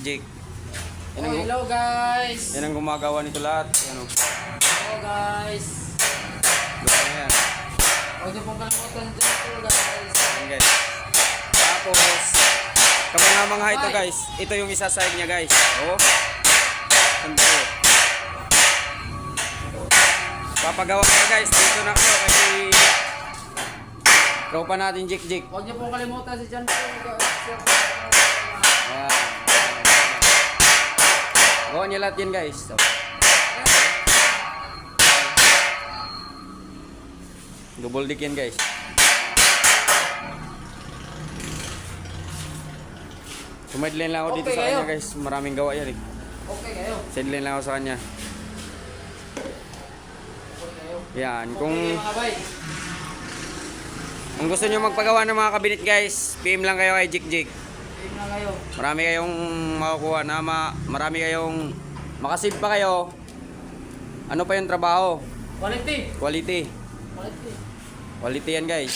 Jake. Yan Oh, ang, hello guys! yan ang gumagawa nito lahat. Yan o. Hello guys! Gawa na yan. Huwag niyo pong kalimutan po guys. Yan guys. Tapos, kapag namangha ito guys, ito yung isaside niya guys. Oh. Ito. Papagawa ko guys. Dito na ako kasi tropa natin Jake Jake. Huwag niyo pong kalimutan si John po guys. Ayan. Gawa niya lahat yan guys. So, double dick yan guys. Sumideline lang ako dito Okay sa kayo. kanya guys. Maraming gawa yan eh. Okay kayo. Sideline lang ako sa kanya. Okay. Yan. Kung, Okay kung gusto nyo magpagawa ng mga kabinet guys, PM lang kayo kay Jik Jik. Marami kayong makukuha na ma, marami kayong makasave pa kayo. Ano pa yung trabaho? Quality. Quality. Quality. Quality yan guys.